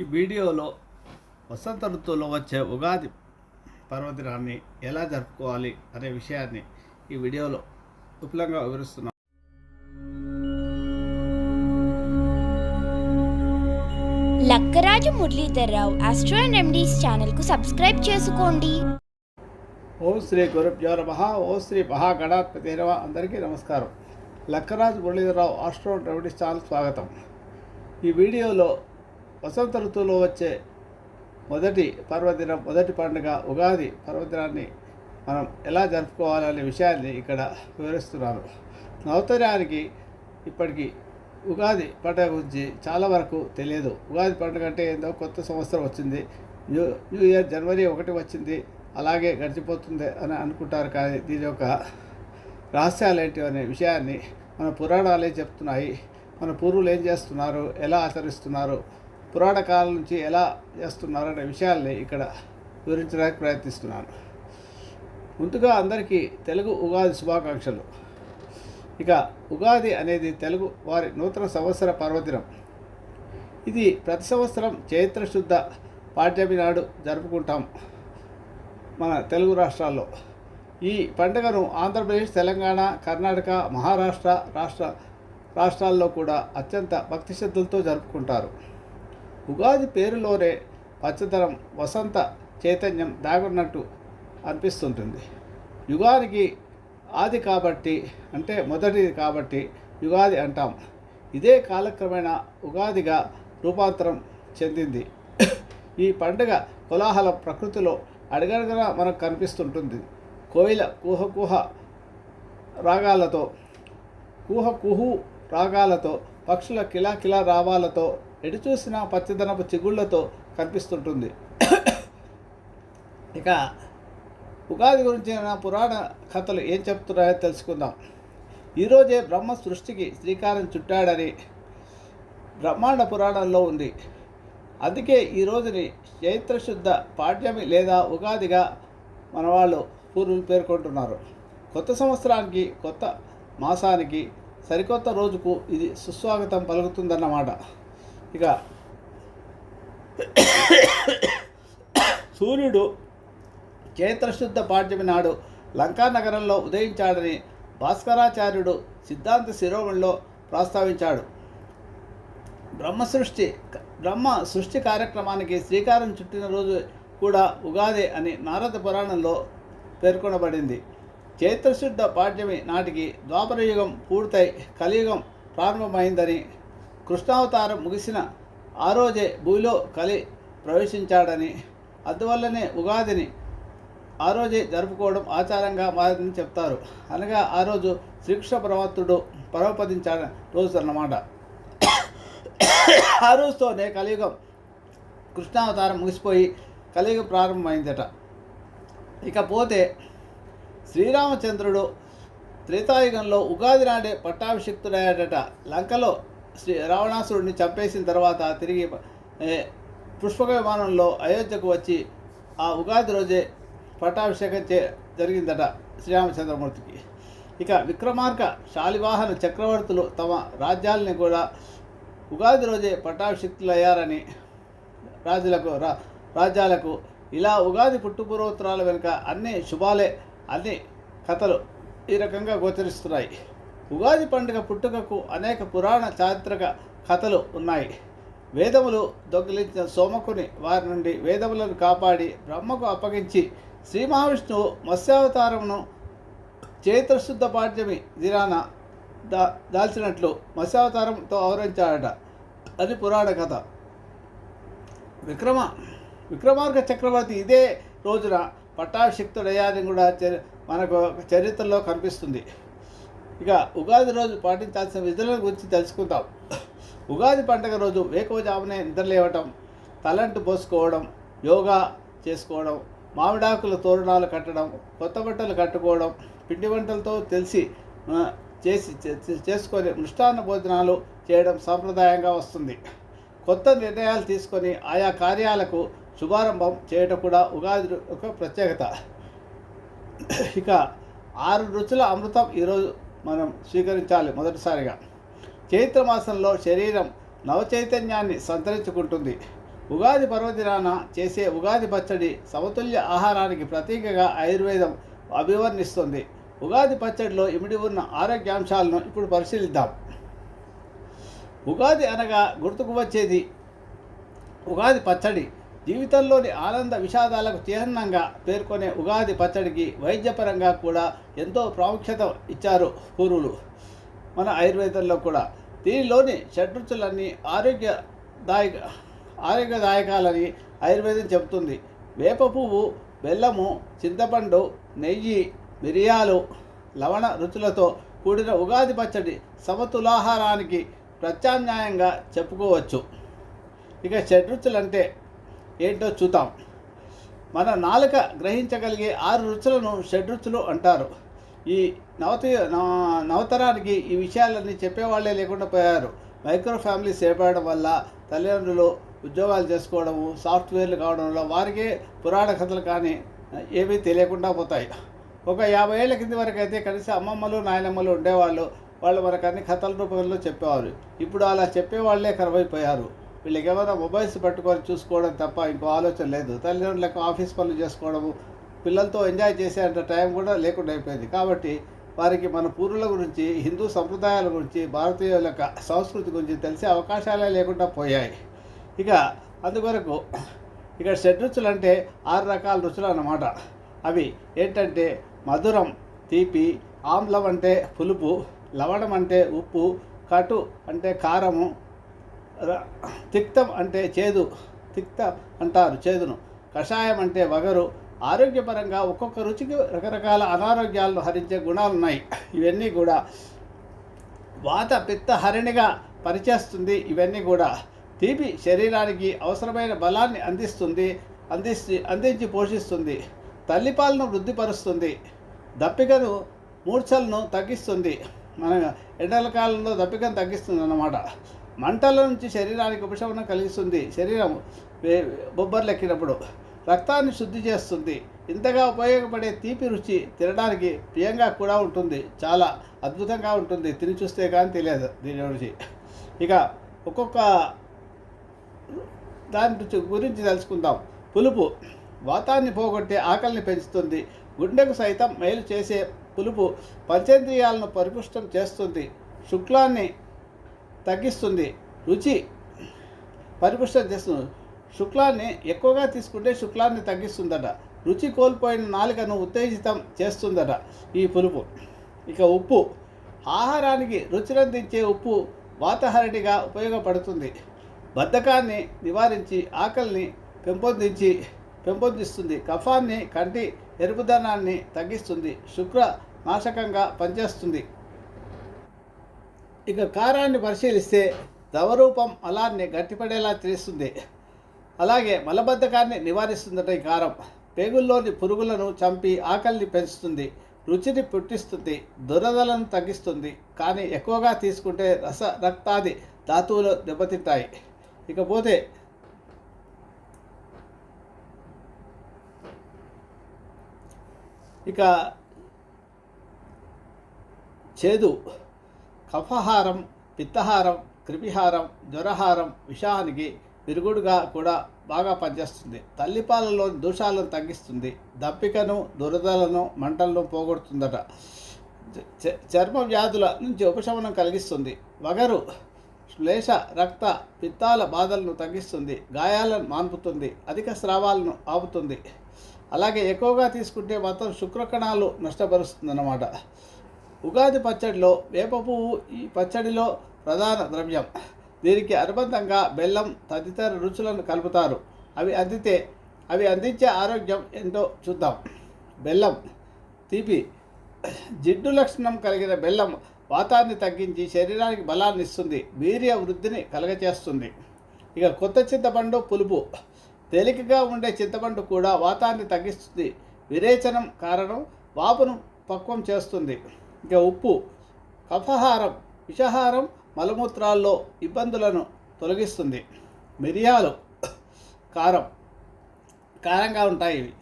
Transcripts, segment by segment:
ఈ వీడియోలో వసంత ఋతువులో వచ్చే ఉగాది పర్వదినాన్ని ఎలా జరుపుకోవాలి అనే విషయాన్ని ఈ వీడియోలో విపులంగా వివరిస్తున్నాను Lakkaraju Muralidhar Rao astro and remedies ఛానల్కు సబ్స్క్రైబ్ చేసుకోండి. ఓం శ్రీ గురుభ్యో నమ ఓం శ్రీ మహాగణాధిపతి నమ. అందరికీ నమస్కారం. Lakkaraju Muralidhara Rao astro remedies channel స్వాగతం. ఈ వీడియోలో వసంత ఋతువులో వచ్చే మొదటి పర్వదినం మొదటి పండుగ ఉగాది పర్వదినాన్ని మనం ఎలా జరుపుకోవాలనే విషయాన్ని ఇక్కడ వివరిస్తున్నాను. నవతరానికి ఇప్పటికీ ఉగాది పండుగ గురించి చాలా వరకు తెలియదు. ఉగాది పండుగ అంటే ఏందో కొత్త సంవత్సరం వచ్చింది. న్యూ న్యూ ఇయర్ జనవరి ఒకటి వచ్చింది. అలాగే గడిచిపోతుంది అని అనుకుంటారు. కానీ దీని యొక్క రహస్యాలు ఏంటి అనే విషయాన్ని మన పురాణాలే చెప్తున్నాయి. మన పూర్వులు ఏం చేస్తున్నారు? ఎలా ఆచరిస్తున్నారు? పురాణ కాలం నుంచి ఎలా చేస్తున్నారు అనే విషయాల్ని ఇక్కడ వివరించడానికి ప్రయత్నిస్తున్నాను. ముందుగా అందరికీ తెలుగు ఉగాది శుభాకాంక్షలు. ఇక ఉగాది అనేది తెలుగు వారి నూతన సంవత్సర పర్వదినం. ఇది ప్రతి సంవత్సరం చైత్రశుద్ధ పాఠ్యమి నాడు జరుపుకుంటాం మన తెలుగు రాష్ట్రాల్లో. ఈ పండుగను ఆంధ్రప్రదేశ్ తెలంగాణ కర్ణాటక మహారాష్ట్ర రాష్ట్ర రాష్ట్రాల్లో కూడా అత్యంత భక్తి శ్రద్ధలతో జరుపుకుంటారు. ఉగాది పేరులోనే పచ్చదనం వసంత చైతన్యం దాగున్నట్టు అనిపిస్తుంటుంది. యుగానికి ఆది కాబట్టి అంటే మొదటిది కాబట్టి యుగాది అంటాం. ఇదే కాలక్రమేణా ఉగాదిగా రూపాంతరం చెందింది. ఈ పండుగ కోలాహల ప్రకృతిలో అడగడగన మనకు కనిపిస్తుంటుంది. కోయిల కుహ రాగాలతో కుహ కుహు రాగాలతో పక్షుల కిలా కిలా రావాలతో ఎటు చూసినా పచ్చదనపు చిగుళ్ళతో కనిపిస్తుంటుంది. ఇక ఉగాది గురించిన పురాణ కథలు ఏం చెప్తున్నాయో తెలుసుకుందాం. ఈరోజే బ్రహ్మ సృష్టికి శ్రీకారం చుట్టాడని బ్రహ్మాండ పురాణంలో ఉంది. అందుకే ఈ రోజుని చైత్రశుద్ధ పాఠ్యమి లేదా ఉగాదిగా మన వాళ్ళు పూర్వులు పేర్కొంటున్నారు. కొత్త సంవత్సరానికి కొత్త మాసానికి సరికొత్త రోజుకు ఇది సుస్వాగతం పలుకుతుందన్నమాట. ఇక సూర్యుడు చైత్రశుద్ధ పాఠ్యమి నాడు లంకా నగరంలో ఉదయించాడని భాస్కరాచార్యుడు సిద్ధాంత శిరోమణిలో ప్రస్తావించాడు. బ్రహ్మ సృష్టి బ్రహ్మ సృష్టి కార్యక్రమానికి శ్రీకారం చుట్టిన రోజు కూడా ఉగాది అని నారద పురాణంలో పేర్కొనబడింది. చైత్రశుద్ధ పాఠ్యమి నాటికి ద్వాపరయుగం పూర్తయి కలియుగం ప్రారంభమైందని కృష్ణావతారం ముగిసిన ఆ రోజే భూమిలో కలి ప్రవేశించాడని అందువల్లనే ఉగాదిని ఆ రోజే జరుపుకోవడం ఆచారంగా మారిందని చెప్తారు. అనగా ఆ రోజు శ్రీకృష్ణ పరమాత్ముడు పరమపదించాడ రోజు అన్నమాట ఆ రోజుతోనే కలియుగం కృష్ణావతారం ముగిసిపోయి కలియుగం ప్రారంభమైందట. ఇకపోతే శ్రీరామచంద్రుడు త్రేతాయుగంలో ఉగాది నాడే పట్టాభిషిక్తుడయ్యాడట. లంకలో శ్రీ రావణాసురుడిని చంపేసిన తర్వాత తిరిగి పుష్పక విమానంలో అయోధ్యకు వచ్చి ఆ ఉగాది రోజే పట్టాభిషేకం చే జరిగిందట శ్రీరామచంద్రమూర్తికి. ఇక విక్రమార్క శాలివాహన చక్రవర్తులు తమ రాజ్యాలని కూడా ఉగాది రోజే పట్టాభిషిక్తులయ్యారని రాజులకు రా రాజ్యాలకు ఇలా ఉగాది పుట్టుపూర్వోత్తరాల వెనుక అన్ని శుభాలే అన్ని కథలు ఈ రకంగా గోచరిస్తున్నాయి. ఉగాది పండుగ పుట్టుకకు అనేక పురాణ చారిత్రక కథలు ఉన్నాయి. వేదములు దొంగిలించిన సోమకుని వారి నుండి వేదములను కాపాడి బ్రహ్మకు అప్పగించి శ్రీ మహావిష్ణువు మత్స్యావతారమును చైత్రశుద్ధ పాఠ్యమి దినాన దా దాల్చినట్లు మత్స్యావతారంతో అవతరించాడట. అది పురాణ కథ. విక్రమ విక్రమార్క చక్రవర్తి ఇదే రోజున పట్టాభిషిక్తుడయ్యాదని కూడా చరి మనకు ఒక చరిత్రలో కనిపిస్తుంది. ఇక ఉగాది రోజు పాటించాల్సిన విధుల గురించి తెలుసుకుందాం. ఉగాది పండుగ రోజు వేకువజామునే నిద్రలేవటం తలంటు పోసుకోవడం యోగా చేసుకోవడం మామిడాకుల తోరణాలు కట్టడం కొత్త బట్టలు కట్టుకోవడం పిండి వంటలతో తెలిసి చేసి చే- చేసుకొని మృష్టాన్న భోజనాలు చేయడం సాంప్రదాయంగా వస్తుంది. కొత్త నిర్ణయాలు తీసుకొని ఆయా కార్యాలకు శుభారంభం చేయటం కూడా ఉగాది ఒక ప్రత్యేకత. ఇక ఆరు రుచుల అమృతం ఈరోజు మనం స్వీకరించాలి మొదటిసారిగా. చైత్ర మాసంలో శరీరం నవచైతన్యాన్ని సంతరించుకుంటుంది. ఉగాది పర్వదినాన చేసే ఉగాది పచ్చడి సమతుల్య ఆహారానికి ప్రతీకగా ఆయుర్వేదం అభివర్ణిస్తుంది. ఉగాది పచ్చడిలో ఇమిడి ఉన్న ఆరోగ్యాంశాలను ఇప్పుడు పరిశీలిద్దాం. ఉగాది అనగా గుర్తుకు వచ్చేది ఉగాది పచ్చడి. జీవితంలోని ఆనంద విషాదాలకు చిహ్నంగా పేర్కొనే ఉగాది పచ్చడికి వైద్యపరంగా కూడా ఎంతో ప్రాముఖ్యత ఇచ్చారు పూర్వులు. మన ఆయుర్వేదంలో కూడా దీనిలోని షడ్రుచులన్నీ ఆరోగ్యదాయక ఆరోగ్యదాయకాలని ఆయుర్వేదం చెబుతుంది. వేప పువ్వు బెల్లము చింతపండు నెయ్యి మిరియాలు లవణ రుచులతో కూడిన ఉగాది పచ్చడి సమతులాహారానికి ప్రత్యామ్నాయంగా చెప్పుకోవచ్చు. ఇక షడ్రుచులంటే ఏంటో చూద్దాం. మన నాలుక గ్రహించగలిగే ఆరు రుచులను షడ్రుచులు అంటారు. ఈ నవత నవతరానికి ఈ విషయాలన్నీ చెప్పేవాళ్ళే లేకుండా పోయారు. మైక్రో ఫ్యామిలీస్ చేపడడం వల్ల తల్లిదండ్రులు ఉద్యోగాలు చేసుకోవడము సాఫ్ట్వేర్లు కావడంలో వారికే పురాణ కథలు కానీ ఏమీ తెలియకుండా పోతాయి. ఒక యాభై ఏళ్ళ కింది వరకు అయితే కలిసి అమ్మమ్మలు నాయనమ్మలు ఉండేవాళ్ళు. వాళ్ళు మనకు అన్ని కథల రూపంలో చెప్పేవారు. ఇప్పుడు అలా చెప్పేవాళ్ళే కరువైపోయారు. వీళ్ళకి ఏమైనా మొబైల్స్ పట్టుకొని చూసుకోవడం తప్ప ఇంకో ఆలోచన లేదు. తల్లిదండ్రులకు ఆఫీస్ పనులు చేసుకోవడము పిల్లలతో ఎంజాయ్ చేసేంత టైం కూడా లేకుండా అయిపోయింది. కాబట్టి వారికి మన పూర్వుల గురించి హిందూ సంప్రదాయాల గురించి భారతీయుల యొక్క సంస్కృతి గురించి తెలిసే అవకాశాలే లేకుండా పోయాయి. ఇక అందువరకు ఇక్కడ షడ్రుచులు అంటే ఆరు రకాల రుచులు అన్నమాట. అవి ఏంటంటే మధురం తీపి ఆమ్లం అంటే పులుపు లవణం అంటే ఉప్పు కటు అంటే కారము తిక్తం అంటే చేదు తిక్త అంటారు చేదును. కషాయం అంటే వగరు. ఆరోగ్యపరంగా ఒక్కొక్క రుచికి రకరకాల అనారోగ్యాలను హరించే గుణాలు ఉన్నాయి. ఇవన్నీ కూడా వాత పిత్త హరిణిగా పనిచేస్తుంది ఇవన్నీ కూడా తీపి శరీరానికి అవసరమైన బలాన్ని అందిస్తుంది అందిస్తు అందించి పోషిస్తుంది. తల్లిపాలను వృద్ధిపరుస్తుంది. దప్పికను మూర్ఛలను తగ్గిస్తుంది. మన ఎండల కాలంలో దప్పికను తగ్గిస్తుంది అన్నమాట మంటల నుంచి శరీరానికి ఉపశమనం కలిగిస్తుంది. శరీరం బొబ్బర్లు బొబ్బర్లెక్కినప్పుడు రక్తాన్ని శుద్ధి చేస్తుంది. ఇంతగా ఉపయోగపడే తీపి రుచి తినడానికి ప్రియంగా కూడా ఉంటుంది. చాలా అద్భుతంగా ఉంటుంది. తిని చూస్తే కానీ తెలియదు దీని రుచి ఇక ఒక్కొక్క దాని రుచి గురించి తెలుసుకుందాం. పులుపు వాతాన్ని పోగొట్టే ఆకలిని పెంచుతుంది. గుండెకు సైతం మేలు చేసే పులుపు పంచేంద్రియాలను పరిపుష్టం చేస్తుంది. శుక్లాన్ని తగ్గిస్తుంది. రుచి పరిపుష్టం చేస్తుంది. శుక్లాన్ని ఎక్కువగా తీసుకుంటే శుక్లాన్ని తగ్గిస్తుందట. రుచి కోల్పోయిన నాలుకను ఉత్తేజితం చేస్తుందట ఈ పులుపు. ఇక ఉప్పు. ఆహారానికి రుచినందించే ఉప్పు వాతహరణిగా ఉపయోగపడుతుంది. బద్ధకాన్ని నివారించి ఆకలిని పెంపొందించి పెంపొందిస్తుంది. కఫాన్ని కంటి ఎరుపుదనాన్ని తగ్గిస్తుంది. శుక్ర నాశకంగా పనిచేస్తుంది. ఇక కారాన్ని పరిశీలిస్తే ద్రవరూపం అలాన్ని గట్టిపడేలా చేస్తుంది అలాగే మలబద్ధకాన్ని నివారిస్తుందట ఈ కారం. పేగుల్లోని పురుగులను చంపి ఆకలిని పెంచుతుంది రుచిని పుట్టిస్తుంది దురదలను తగ్గిస్తుంది. కానీ ఎక్కువగా తీసుకుంటే రస రక్తాది ధాతువులు దెబ్బతింటాయి. ఇకపోతే ఇక చేదు. కఫహారం పిత్తహారం కృమిహారం జ్వరహారం విషానికి విరుగుడుగా కూడా బాగా పనిచేస్తుంది. తల్లిపాలలోని దోషాలను తగ్గిస్తుంది. దప్పికను దురదలను మంటలను పోగొడుతుందట. చ- చర్మ వ్యాధుల నుంచి ఉపశమనం కలిగిస్తుంది. వగరు శ్లేష రక్త పిత్తాల బాధలను తగ్గిస్తుంది. గాయాలను మాన్పుతుంది. అధిక స్రావాలను ఆపుతుంది. అలాగే ఎక్కువగా తీసుకుంటే మాత్రం శుక్రకణాలు నష్టపరుస్తుందన్నమాట. ఉగాది పచ్చడిలో వేప పువ్వు ఈ పచ్చడిలో ప్రధాన ద్రవ్యం. దీనికి అనుబంధంగా బెల్లం తదితర రుచులను కలుపుతారు. అవి అందితే అవి అందించే ఆరోగ్యం ఏంటో చూద్దాం. బెల్లం తీపి జిడ్డు లక్షణం కలిగిన బెల్లం వాతాన్ని తగ్గించి శరీరానికి బలాన్ని ఇస్తుంది వీర్య వృద్ధిని కలగచేస్తుంది. ఇక కొత్త చింతపండు పులుపు తేలికగా ఉండే చింతపండు కూడా వాతాన్ని తగ్గిస్తుంది. విరేచనం కారణం వాపును పక్వం చేస్తుంది. ఇంకా ఉప్పు కఫహారం విషహారం మలమూత్రాల్లో ఇబ్బందులను తొలగిస్తుంది. మిరియాలు కారం కారంగా ఉంటాయి ఇవి.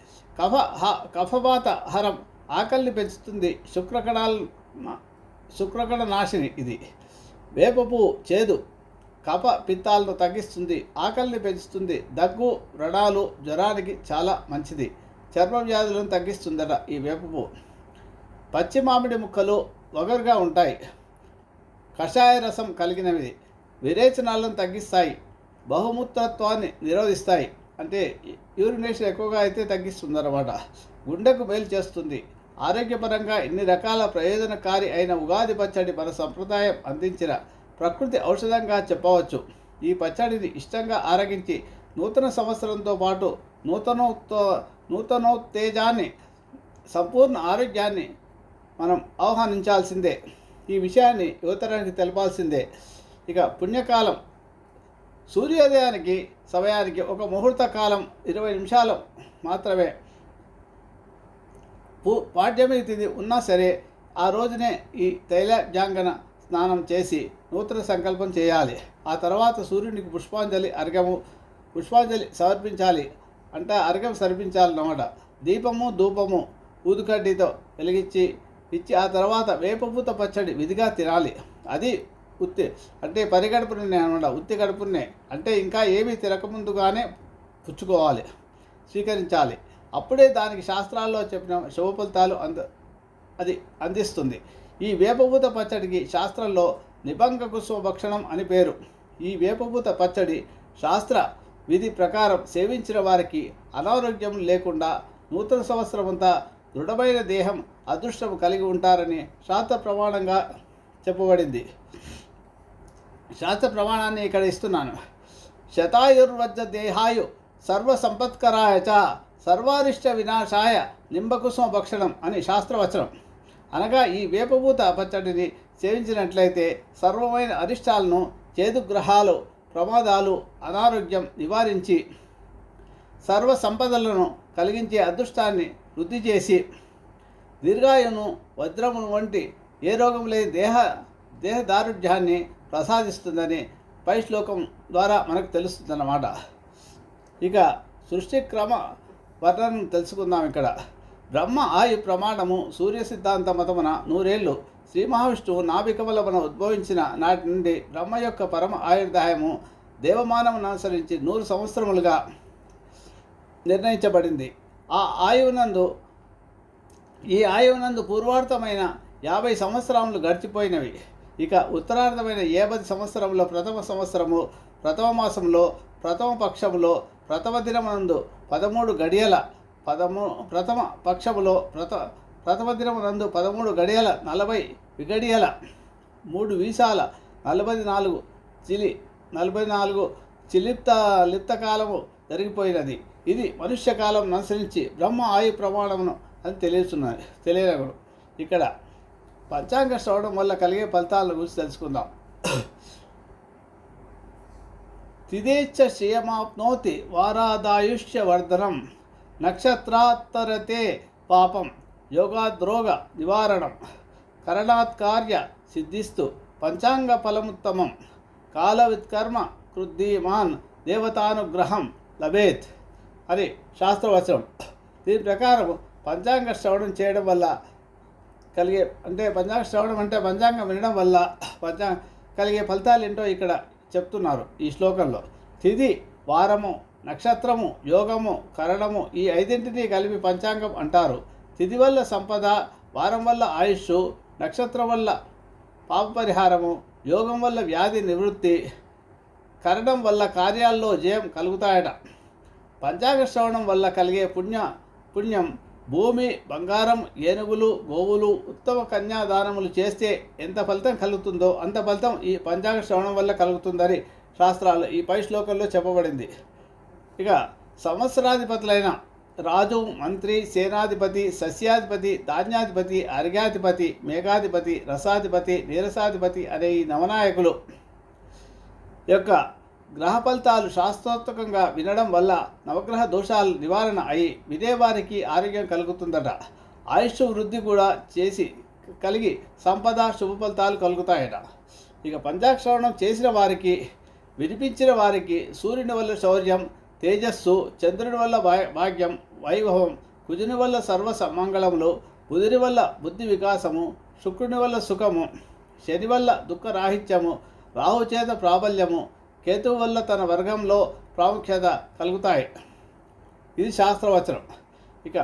కఫ హ- కఫవాత హరం ఆకలిని పెంచుతుంది. శుక్రకణాల శుక్రకణ నాశిని ఇది. వేపపు చేదు కఫ పిత్తాలను తగ్గిస్తుంది. ఆకలిని పెంచుతుంది. దగ్గు వ్రణాలు జ్వరానికి చాలా మంచిది. చర్మ వ్యాధులను తగ్గిస్తుందట ఈ వేపపు. పచ్చి మామిడి ముక్కలు వగరుగా ఉంటాయి. కషాయ రసం కలిగినవి విరేచనాలను తగ్గిస్తాయి. బహుమూత్రత్వాన్ని నిరోధిస్తాయి. అంటే యూరినేషన్ ఎక్కువగా అయితే తగ్గిస్తుంది అన్నమాట గుండెకు మేలు చేస్తుంది. ఆరోగ్యపరంగా ఇన్ని రకాల ప్రయోజనకారి అయిన ఉగాది పచ్చడి మన సంప్రదాయం అందించిన ప్రకృతి ఔషధంగా చెప్పవచ్చు. ఈ పచ్చడిని ఇష్టంగా ఆరగించి నూతన సంవత్సరంతో పాటు నూతనోత్తో నూతనోత్తేజాన్ని సంపూర్ణ ఆరోగ్యాన్ని మనం ఆహ్వానించాల్సిందే. ఈ విషయాన్ని యువతరానికి తెలపాల్సిందే. ఇక పుణ్యకాలం. సూర్యోదయానికి సమయానికి ఒక ముహూర్త కాలం ఇరవై నిమిషాలు మాత్రమే. పూ పాఠ్యమి తిథి ఉన్నా సరే ఆ రోజునే ఈ తైలజాంగన స్నానం చేసి నూతన సంకల్పం చేయాలి. ఆ తర్వాత సూర్యునికి పుష్పాంజలి అర్ఘము పుష్పాంజలి సమర్పించాలి. అంటే అర్ఘం సమర్పించాలన్నమాట. దీపము ధూపము ఊదుకడ్డితో వెలిగించి ఇచ్చి ఆ తర్వాత వేపపూత పచ్చడి విధిగా తినాలి. అది ఉత్తి అంటే పరిగడుపునే అనమాట ఉత్తి గడుపునే అంటే ఇంకా ఏమీ తిరకముందుగానే పుచ్చుకోవాలి స్వీకరించాలి. అప్పుడే దానికి శాస్త్రాల్లో చెప్పిన శుభ ఫలితాలు అంద అది అందిస్తుంది. ఈ వేపభూత పచ్చడికి శాస్త్రంలో నిబంక కుసుమ భక్షణం అని పేరు. ఈ వేపభూత పచ్చడి శాస్త్ర విధి ప్రకారం సేవించిన వారికి అనారోగ్యం లేకుండా నూతన సంవత్సరమంతా దృఢమైన దేహం అదృష్టం కలిగి ఉంటారని శాస్త్ర ప్రమాణంగా చెప్పబడింది. శాస్త్ర ప్రమాణాన్ని ఇక్కడ ఇస్తున్నాను. శతాయుర్వజ్జ దేహాయు సర్వ సంపత్కరాయ సర్వారిష్ట వినాశాయ నింబకుసుమ భక్షణం అని శాస్త్రవచనం. అనగా ఈ వేపభూత పచ్చడిని సేవించినట్లయితే సర్వమైన అరిష్టాలను చేదుగ్రహాలు ప్రమాదాలు అనారోగ్యం నివారించి సర్వ సంపదలను కలిగించే అదృష్టాన్ని వృద్ధి చేసి దీర్ఘాయును వజ్రమును వంటి ఏ రోగం లేని దేహ దేహ దారుఢ్యాన్ని ప్రసాదిస్తుందని పై శ్లోకం ద్వారా మనకు తెలుస్తుందన్నమాట. ఇక సృష్టి క్రమ వర్ణనం తెలుసుకుందాం ఇక్కడ. బ్రహ్మ ఆయు ప్రమాణము సూర్య సిద్ధాంత మతమున నూరేళ్ళు శ్రీ మహావిష్ణువు నాభికమలమున ఉద్భవించిన నాటి నుండి బ్రహ్మ యొక్క పరమ ఆయుర్దాయము దేవమానమును అనుసరించి నూరు సంవత్సరములుగా నిర్ణయించబడింది. ఆ ఆయువునందు ఈ ఆయువునందు పూర్వార్థమైన యాభై సంవత్సరములు గడిచిపోయినవి. ఇక ఉత్తరార్థమైన ఏబది సంవత్సరంలో ప్రథమ సంవత్సరము ప్రథమ మాసంలో ప్రథమ పక్షములో ప్రథమ దినమునందు పదమూడు గడియల పదమూ ప్రథమ పక్షములో ప్రథ ప్రథమ దినమునందు పదమూడు గడియల నలభై విగడియల మూడు వీసాల నలభై నాలుగు చిలి నలభై నాలుగు చిలిప్త లిప్త కాలము జరిగిపోయినది. ఇది మనుష్య కాలం అనుసరించి బ్రహ్మ ఆయు ప్రమాణమును అని తెలియచున్నది తెలియనగుడు ఇక్కడ పంచాంగ శ్రవణం వల్ల కలిగే ఫలితాల గురించి తెలుసుకుందాం. తిదేచ్ఛ శ్రియమాప్నోతి వారాదాయుష్య వర్ధనం నక్షత్రాత్తరతే పాపం యోగాద్రోగ నివారణం కరణాత్ కార్య పంచాంగ ఫలముత్తమం కాలవిత్కర్మ కృద్దీమాన్ దేవతానుగ్రహం లభేత్. అని శాస్త్రవచనం. దీని ప్రకారం పంచాంగ శ్రవణం చేయడం వల్ల కలిగే అంటే పంచాంగ శ్రవణం అంటే పంచాంగం వినడం వల్ల పంచాంగ కలిగే ఫలితాలు ఏంటో ఇక్కడ చెప్తున్నారు ఈ శ్లోకంలో. తిథి వారము నక్షత్రము యోగము కరణము ఈ ఐదింటిని కలిపి పంచాంగం అంటారు. తిథి వల్ల సంపద వారం వల్ల ఆయుష్ నక్షత్రం వల్ల పాప పరిహారము యోగం వల్ల వ్యాధి నివృత్తి కరణం వల్ల కార్యాల్లో జయం కలుగుతాయట. పంచాంగ శ్రవణం వల్ల కలిగే పుణ్య పుణ్యం భూమి బంగారం ఏనుగులు గోవులు ఉత్తమ కన్యాదానములు చేస్తే ఎంత ఫలితం కలుగుతుందో అంత ఫలితం ఈ పంచాంగ శ్రవణం వల్ల కలుగుతుందని శాస్త్రాలు ఈ పై శ్లోకంలో చెప్పబడింది. ఇక సంవత్సరాధిపతులైన రాజు మంత్రి సేనాధిపతి సస్యాధిపతి ధాన్యాధిపతి అర్ఘ్యాధిపతి మేఘాధిపతి రసాధిపతి నీరసాధిపతి అనే ఈ నవనాయకులు యొక్క గ్రహ ఫలితాలు శాస్త్రోక్తంగా వినడం వల్ల నవగ్రహ దోషాలు నివారణ అయి వినేవారికి ఆరోగ్యం కలుగుతుందట. ఆయుష్ వృద్ధి కూడా చేసి కలిగి సంపద శుభ ఫలితాలు కలుగుతాయట. ఇక పంచాక్షరవణం చేసిన వారికి వినిపించిన వారికి సూర్యుని వల్ల శౌర్యం తేజస్సు చంద్రుని వల్ల భాగ్యం వైభవం కుజుని వల్ల సర్వ సమంగళములు బుధుని వల్ల బుద్ధి వికాసము శుక్రుని వల్ల సుఖము శని వల్ల దుఃఖరాహిత్యము రాహుచేత ప్రాబల్యము కేతువు వల్ల తన వర్గంలో ప్రాముఖ్యత కలుగుతాయి. ఇది శాస్త్రవచనం. ఇక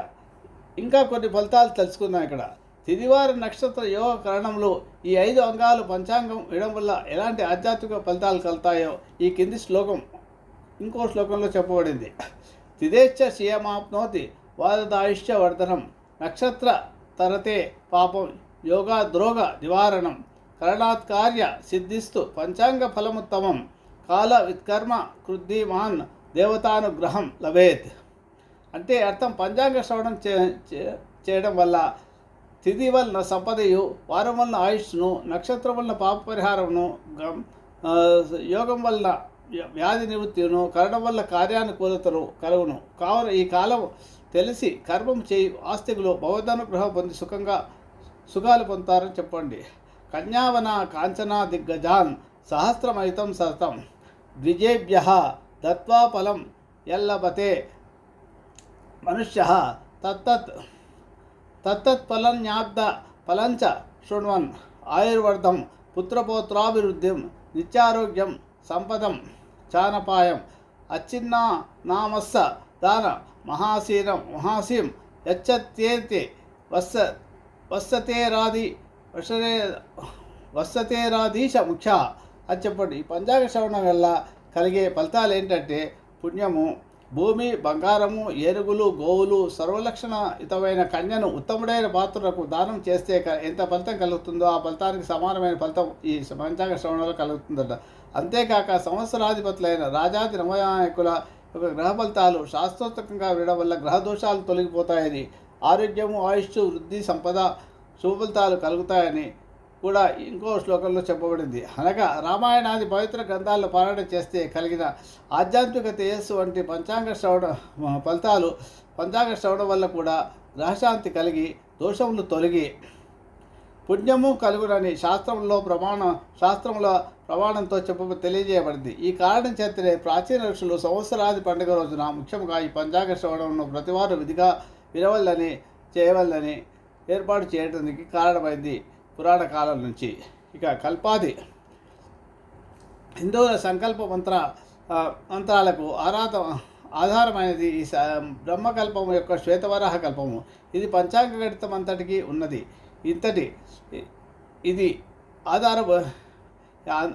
ఇంకా కొన్ని ఫలితాలు తెలుసుకుందాం ఇక్కడ. తిదివారి నక్షత్ర యోగ కరణంలో ఈ ఐదు అంగాలు పంచాంగం ఇవ్వడం వల్ల ఎలాంటి ఆధ్యాత్మిక ఫలితాలు కలుగుతాయో ఈ కింది శ్లోకం ఇంకో శ్లోకంలో చెప్పబడింది. తిదేచ్ఛ శియమాప్నోతి వాదదాయుష్య వర్ధనం. నక్షత్ర తరతే పాపం యోగా ద్రోగ నివారణం. కరణాత్ కార్య సిద్ధిస్తూ పంచాంగ ఫలముత్తమం కాల విత్కర్మ కృద్ధిమాన్ దేవతానుగ్రహం లభేత్. అంటే అర్థం పంచాంగ శ్రవణం చే చే- చేయడం వల్ల తిథి వలన సంపదయు వారం వలన ఆయుష్ను నక్షత్రం వలన పాప పరిహారమును గం- యోగం వలన వ్యాధి నివృత్తిను కరణం వల్ల కార్యానుకూలతను కలుగును. కావున ఈ కాలం తెలిసి కర్మం చేయి ఆస్తికులు భగవదనుగ్రహం పొంది సుఖంగా సుఖాలు పొందుతారని చెప్పండి. కన్యావన కాంచనా దిగ్గజాన్ సహస్రమయుతం సతం ద్విజేభ్య దత్వాఫలం ఎల్లభతే మనుష్య తత్తత్ తత్తత్ ఫలం జ్ఞాప్త ఫలంచ శృణ్వన్ ఆయుర్వర్ధం పుత్రపోత్రాభివృద్ధిం నిత్యారోగ్యం సంపదం చానపాయం అచ్చిన్నా నామస్స దాన మహాసీనం మహాసీం యచ్చత్యేతి వస్స వస్సతేరాది వసరే వసతేరాధీశ ముఖ్యా. అని చెప్పండి. ఈ పంచాంగ శ్రవణం వల్ల కలిగే ఫలితాలు ఏంటంటే పుణ్యము భూమి బంగారము ఏనుగులు గోవులు సర్వలక్షణయుతమైన కన్యను ఉత్తముడైన పాత్రలకు దానం చేస్తే ఎంత ఫలితం కలుగుతుందో ఆ ఫలితానికి సమానమైన ఫలితం ఈ పంచాంగ శ్రవణంలో కలుగుతుందట. అంతేకాక సంవత్సరాధిపతులైన రాజాది నవనాయకుల యొక్క గ్రహ ఫలితాలు శాస్త్రోత్తకంగా వినడం వల్ల గ్రహ దోషాలు తొలగిపోతాయని ఆరోగ్యము ఆయుష్ వృద్ధి సంపద శుభ ఫలితాలు కలుగుతాయని కూడా ఇంకో శ్లోకంలో చెప్పబడింది. అనగా రామాయణాది పవిత్ర గ్రంథాలను పారాయణ చేస్తే కలిగిన ఆధ్యాత్మిక తేజస్సు వంటి పంచాంగ శ్రవణ ఫలితాలు పంచాంగ శ్రవణం వల్ల కూడా గ్రహశాంతి కలిగి దోషములు తొలగి పుణ్యము కలుగునని శాస్త్రంలో ప్రమాణం శాస్త్రంలో ప్రమాణంతో చెప్ప తెలియజేయబడింది. ఈ కారణం చేతనే ప్రాచీన ఋషులు సంవత్సరాది పండుగ రోజున ముఖ్యంగా ఈ పంచాంగ శ్రవణంను ప్రతివారు విధిగా వినవల్లని చేయవల్లని ఏర్పాటు చేయడానికి కారణమైంది. పురాణ కాలం నుంచి. ఇక కల్పాది. హిందువుల సంకల్ప మంత్ర మంత్రాలకు ఆరాధ ఆధారమైనది ఈ బ్రహ్మకల్పము యొక్క శ్వేతవరాహ కల్పము. ఇది పంచాంగ గణితం అంతటికి ఉన్నది. ఇంతటి ఇది ఆధార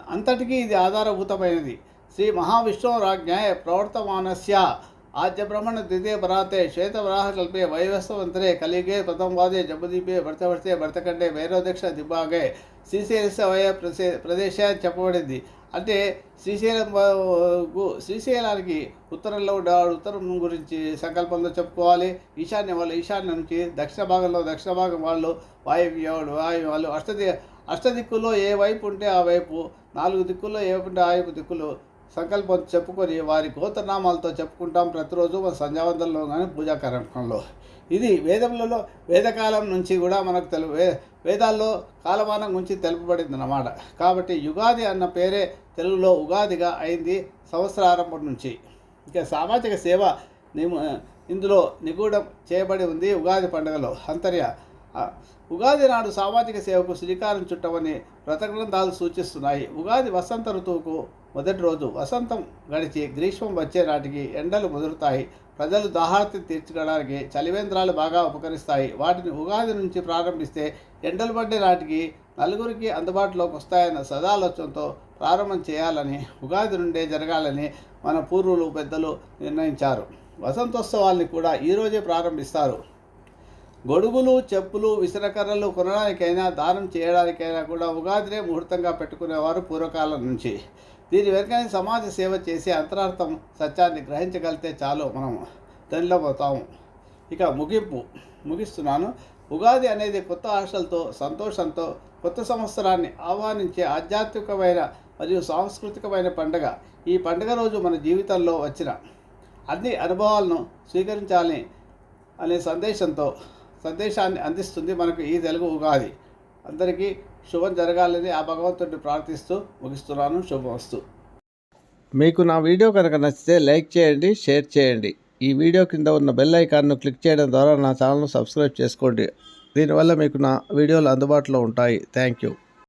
అంతటికీ ఇది ఆధారభూతమైనది. శ్రీ మహావిష్ణురాజ్ఞాయ ప్రవర్తమానస్య ఆద్య బ్రహ్మణ ద్వితీయ పరాతే శ్వేతవరాహ కల్పే వైవస్వంతరే కలిగే ప్రథమవాదే జంబుదీపే భర్తవర్తే భర్తకండే భైరవదక్ష దిబ్బాగే శ్రీశైలస వయ ప్రదే ప్రదేశ చెప్పబడింది. అంటే శ్రీశైలం శ్రీశైలానికి ఉత్తరంలో ఉండేవాడు ఉత్తరం గురించి సంకల్పంలో చెప్పుకోవాలి. ఈశాన్య వాళ్ళు ఈశాన్య నుంచి దక్షిణ భాగంలో దక్షిణ భాగం వాళ్ళు వాయువ్యవాడు వాయు వాళ్ళు అష్టది అష్టదిక్కుల్లో ఏ వైపు ఉంటే ఆ వైపు నాలుగు దిక్కుల్లో ఏ వైపు ఉంటే ఆ వైపు దిక్కులు సంకల్పం చెప్పుకొని వారి గోత్రనామాలతో చెప్పుకుంటాం ప్రతిరోజు మన సంధ్యావందనలో కానీ పూజా కార్యక్రమంలో. ఇది వేదములలో వేదకాలం నుంచి కూడా మనకు తెలు వే వేదాల్లో కాలమానం గురించి తెలుపబడింది అన్నమాట కాబట్టి యుగాది అన్న పేరే తెలుగులో ఉగాదిగా అయింది సంవత్సరారంభం నుంచి. ఇక సామాజిక సేవ ఇందులో నిగూఢం చేయబడి ఉంది ఉగాది పండుగలో. అంతర్య ఉగాది నాడు సామాజిక సేవకు శ్రీకారం చుట్టమని వ్రతగ్రంథాలు సూచిస్తున్నాయి. ఉగాది వసంత ఋతువుకు మొదటి రోజు వసంతం గడిచి గ్రీష్మం వచ్చే నాటికి ఎండలు ముదురుతాయి. ప్రజలు దాహార్తి తీర్చుకోవడానికి చలివేంద్రాలు బాగా ఉపకరిస్తాయి. వాటిని ఉగాది నుంచి ప్రారంభిస్తే ఎండలు పడ్డే నాటికి నలుగురికి అందుబాటులోకి వస్తాయన్న సదాలోచనతో ప్రారంభం చేయాలని ఉగాది నుండే జరగాలని మన పూర్వులు పెద్దలు నిర్ణయించారు. వసంతోత్సవాల్ని కూడా ఈరోజే ప్రారంభిస్తారు. గొడుగులు చెప్పులు విసరకర్రలు కొనడానికైనా దానం చేయడానికైనా కూడా ఉగాదినే ముహూర్తంగా పెట్టుకునేవారు పూర్వకాలం నుంచి. దీని వెనుకనే సమాజ సేవ చేసే అంతరార్థం సత్యాన్ని గ్రహించగలిగితే చాలు మనం పోతాము. ఇక ముగింపు ముగిస్తున్నాను. ఉగాది అనేది కొత్త ఆశలతో సంతోషంతో కొత్త సంవత్సరాన్ని ఆహ్వానించే ఆధ్యాత్మికమైన మరియు సాంస్కృతికమైన పండుగ. ఈ పండుగ రోజు మన జీవితంలో వచ్చిన అన్ని అనుభవాలను స్వీకరించాలని అనే సందేశంతో సందేశాన్ని అందిస్తుంది మనకు ఈ తెలుగు ఉగాది. అందరికీ శుభం జరగాలని ఆ భగవంతుడిని ప్రార్థిస్తూ ముగిస్తున్నాను. శుభమస్తు. మీకు నా వీడియో కనుక నచ్చితే లైక్ చేయండి షేర్ చేయండి. ఈ వీడియో కింద ఉన్న బెల్ ఐకాన్ను క్లిక్ చేయడం ద్వారా నా ఛానల్ను సబ్స్క్రైబ్ చేసుకోండి. దీనివల్ల మీకు నా వీడియోలు అందుబాటులో ఉంటాయి. Thank you.